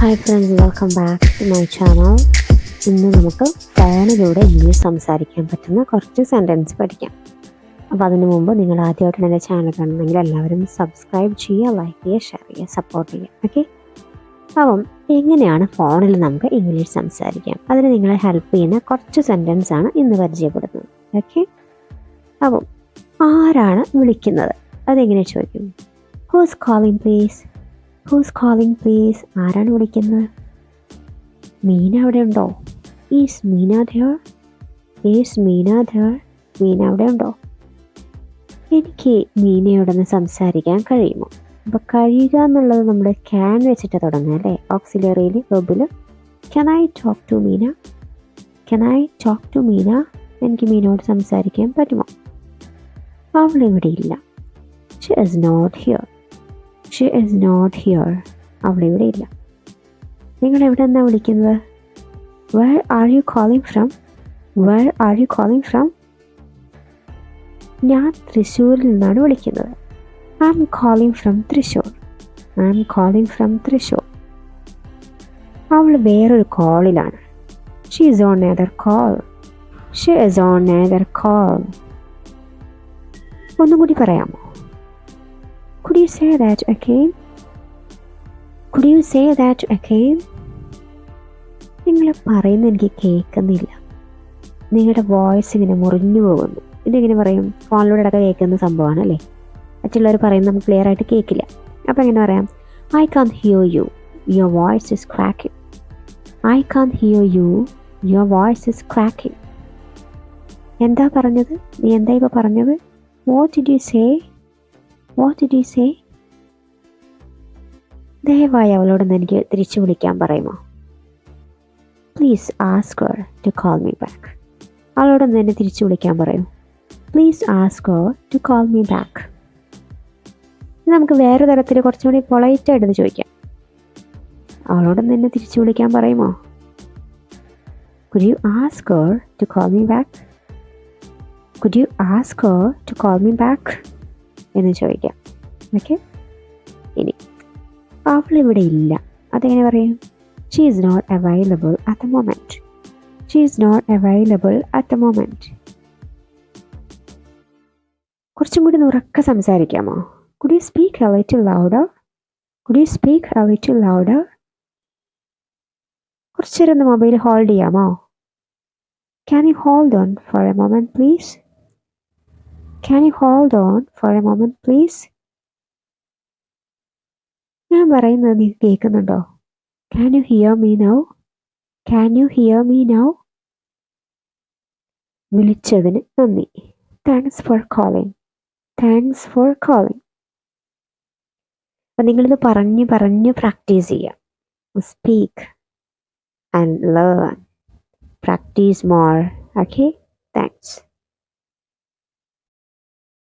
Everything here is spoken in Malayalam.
Hi friends welcome back to my channel ഇന്ന് നമുക്ക് ഫോണിലൂടെ ഇംഗ്ലീഷ് സംസാരിക്കാൻ പറ്റുന്ന കുറച്ച് സെന്റൻസ് പഠിക്കാം. അപ്പോൾ അതിനു മുമ്പ് നിങ്ങൾ ആദ്യമായിട്ടാണ് എന്റെ ചാനൽ കാണുന്നെങ്കിൽ എല്ലാവരും സബ്സ്ക്രൈബ് ചെയ്യുക ലൈക്ക് ചെയ്യുക ഷെയർ ചെയ്യുക സപ്പോർട്ട് ചെയ്യുക. ഓക്കെ അപ്പം എങ്ങനെയാണ് ഫോണിൽ നമുക്ക് ഇംഗ്ലീഷ് സംസാരിക്കാം? അതിന് നിങ്ങളെ ഹെൽപ്പ് ചെയ്യുന്ന കുറച്ച് സെന്റൻസ് ആണ് ഇന്ന് പരിചയപ്പെടുന്നത്. ഓക്കെ അപ്പം ആരാണ് വിളിക്കുന്നത്? അതെങ്ങനെ ചോദിക്കും? Who's calling please who's calling please ആരാണ് വിളിക്കുന്നത്? മീന അവിടെ ഉണ്ടോ is Meena there is Meena there Meena അവിടെ ഉണ്ടോ എനിക്ക് മീനയോടൊന്ന് സംസാരിക്കാൻ കഴിയുമോ? അപ്പോൾ കഴിയുക എന്നുള്ളത് നമ്മൾ ക്യാൻ വെച്ചിട്ട് തുടങ്ങുക അല്ലേ? ഓക്സിലറിയിൽ വെബിൽ can I talk to Meena can I talk to Meena എനിക്ക് മീനോട് സംസാരിക്കാൻ പറ്റുമോ? അവൾ ഇവിടെ ഇല്ല. She is not here she is not here അവിടെ ഇവിടെ ഇല്ല. നിങ്ങൾ എവിടെ നിന്നാണ് വിളിക്കുന്നത്? Where are you calling from where are you calling from ഞാൻ തൃശ്ശൂരിൽ നിന്നാണ് വിളിക്കുന്നത്. I am calling from Thrissur. I am calling from Thrissur. അവൾ വേറൊരു കോളിലാണ് she is on another call she is on another call ഒന്നും കൂടി പറയാമോ? You say that again? Could you say that again? നിങ്ങൾ പറയുന്ന എനിക്ക് കേൾക്കുന്നില്ല. നിങ്ങളുടെ വോയിസ് ഇങ്ങനെ മുറിഞ്ഞു പോകുന്നു. ഇതെങ്ങനെ പറയും? ഫോണിലൂടെ അടക്കം കേൾക്കുന്ന സംഭവമാണ് അല്ലേ? മറ്റുള്ളവർ പറയുന്നത് നമുക്ക് ക്ലിയർ ആയിട്ട് കേൾക്കില്ല. അപ്പോൾ എങ്ങനെ പറയാം? I can hear you your voice is cracking I can hear you your voice is cracking എന്താ പറഞ്ഞത്? നീ എന്താ ഇപ്പോൾ പറഞ്ഞത്? What did you say what you say ദയവായി അവളോടൊന്ന് എനിക്ക് തിരിച്ചു വിളിക്കാൻ പറയുമോ? Please ask her to call me back അവളോടൊന്ന് എന്നെ തിരിച്ചു വിളിക്കാൻ പറയൂ. Please ask her to call me back നമുക്ക് വേറെ തരത്തിൽ കുറച്ചും കൂടി പൊളൈറ്റായിട്ടൊന്ന് ചോദിക്കാം. അവളോടൊന്ന് എന്നെ തിരിച്ചു വിളിക്കാൻ പറയുമോ? Could you ask her to call me back could you ask her to call me back എന്ന് ചോദിക്കാം. ഓക്കെ ഇനി അവൾ ഇവിടെ ഇല്ല. അതെങ്ങനെ പറയും? She is not available at the moment she is not available at the moment കുറച്ചും കൂടി ഉറക്കെ സംസാരിക്കാമോ? Could you speak a little louder could you speak a little louder കുറച്ചു നേരം മൊബൈൽ ഹോൾഡ് ചെയ്യാമോ? Can you hold on for a moment please can you hold on for a moment please? ഞാൻ പറയുന്നത് നീ കേൾക്കുന്നുണ്ടോ? Can you hear me now can you hear me now വിളിച്ചതിന് നന്ദി. Thanks for calling thanks for calling അപ്പം നിങ്ങളിത് പറഞ്ഞ് പറഞ്ഞ് പ്രാക്ടീസ് ചെയ്യാം. Speak and learn practice more okay